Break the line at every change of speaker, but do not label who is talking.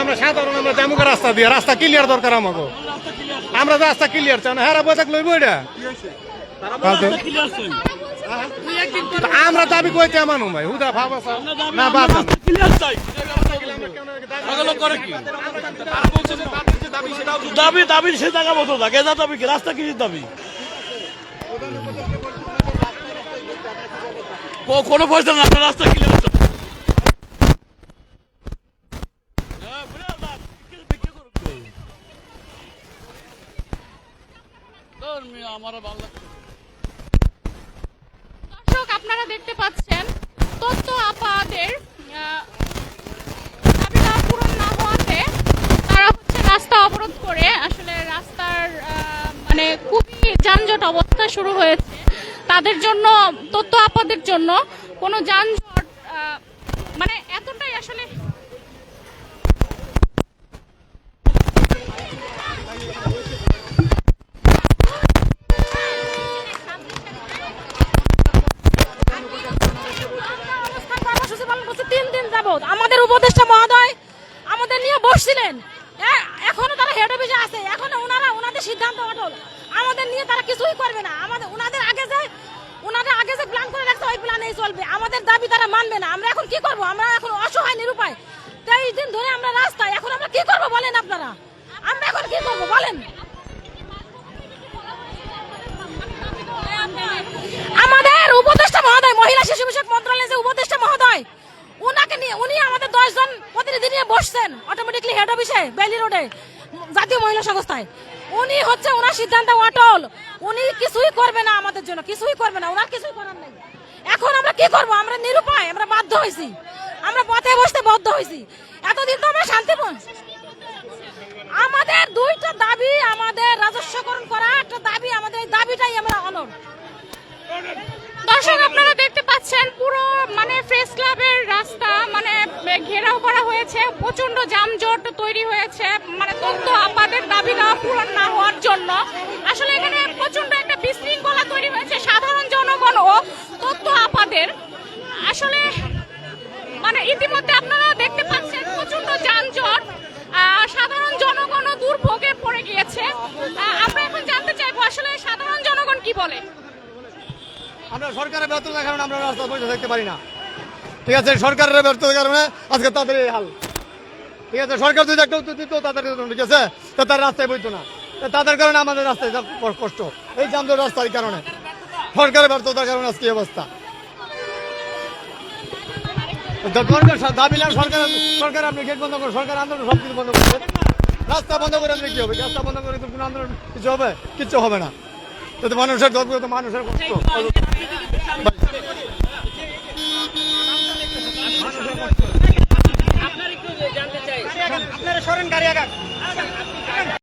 আমরা সাধারণ আমরা জামুকে রাস্তা দিয়ে রাস্তা ক্লিয়ার দরকার আমাকে। আমরা রাস্তা ক্লিয়ার চাই না হ্যাঁ বসাক লইব এটা? আমরা দাবি কইতে মানু ভাই হুদা ভাব না বাদ দাও।
দাবি সে জায়গা মতো দাবি কি? রাস্তা কিসের দাবি? কোনো পয়সা না রাস্তা ক্লিয়ার আমার ভালো
দর্শক, আপনারা দেখতে পাচ্ছেন তথ্য আপাদের দাবিটা না হওয়াতে তারা হচ্ছে রাস্তা অবরোধ করে, আসলে রাস্তার মানে খুবই যানজট অবস্থা শুরু হয়েছে। তাদের জন্য তথ্য আপাদের জন্য কোনো যানজট মানে এতটাই আসলে
তিন আমাদের উপদেষ্টা মহোদয় আমাদের নিয়ে বসছিলেন। এখনও তারা হেড অফিসে আছে। এখনও ওনারা ওনাদের সিদ্ধান্ত অটল। আমাদের নিয়ে তারা কিছুই করবে না। আমাদের, ওনাদের আগে যে, ওনাদের আগে যে প্ল্যান করে রাখছে, ওই প্ল্যানেই চলবে। আমাদের দাবি তারা মানবে না। আমরা এখন কি করব? আমরা এখন অসহায়, নিরুপায়। তেইশ দিন ধরে আমরা রাস্তায়। এখন আমরা কি করব বলেন আপনারা? আমরা এখন কি করব? বলেন আমাদের উপদেষ্টা মহোদয় মহিলা শিশু বিষয়ক মন্ত্রণালয়ের যে উপদেষ্টা মহোদয় উনাকে নিয়ে উনি আমাদের দশ জন প্রতিনিধি নিয়ে বসছেন হেড অফিসে, বেলি রোডে, জাতীয় মহিলা সংস্থায়। উনি হচ্ছে ওনার সিদ্ধান্ত অটল। উনি কিছুই করবে না আমাদের জন্য, কিছুই করবে না, ওনার কিছুই করার নেই। এখন আমরা কি করব? আমরা নিরুপায়, আমরা বাধ্য হয়েছি আমরা পথে বসতে বাধ্য হয়েছি এতদিন তো আমরা শান্তিপূর্ণ। আমাদের দুইটা দাবি আমাদের
প্রচণ্ড যানজট তৈরি হয়েছে মানে তথ্য আপাদের দাবি দেওয়া পূরণ না হওয়ার জন্য। আসলে এখানে প্রচণ্ড একটা বিশৃঙ্খলা তৈরি হয়েছে, সাধারণ জনগণ ও তথ্য আপাদের আসলে মানে ইতিমধ্যে আপনারা দেখতে পাচ্ছেন প্রচণ্ড যানজট সাধারণ জনগণও দুর্ভোগে পড়ে গিয়েছে। আমরা এখন জানতে চাইব, আসলে সাধারণ জনগণ কি বলে?
আমরা সরকারের ব্যর্থতার কারণে আমরা রাস্তা বসে থাকতে পারি না। ঠিক আছে, সরকারের ব্যর্থতার কারণে আজকে তাদের এই হাল। ঠিক আছে সরকার যদি একটা উত্তর দিত তাদের ঠিক আছে? তার রাস্তায় বইতো না। তাদের কারণে আমাদের রাস্তায় কষ্ট। এই যানজট রাস্তার কারণে। সরকারের ব্যর্থতার কারণে আজকে অবস্থা। দাবি না সরকার সরকার আপনি গেট বন্ধ করুন সরকার আন্দোলন সব কিছু বন্ধ করবে রাস্তা বন্ধ করে আপনি কি হবে? রাস্তা বন্ধ করে কোনো আন্দোলন কিছু হবে? কিচ্ছু হবে না। তো তো মানুষের দরকার তো মানুষের কষ্ট।
আপনারা সরেন গাড়ি আগান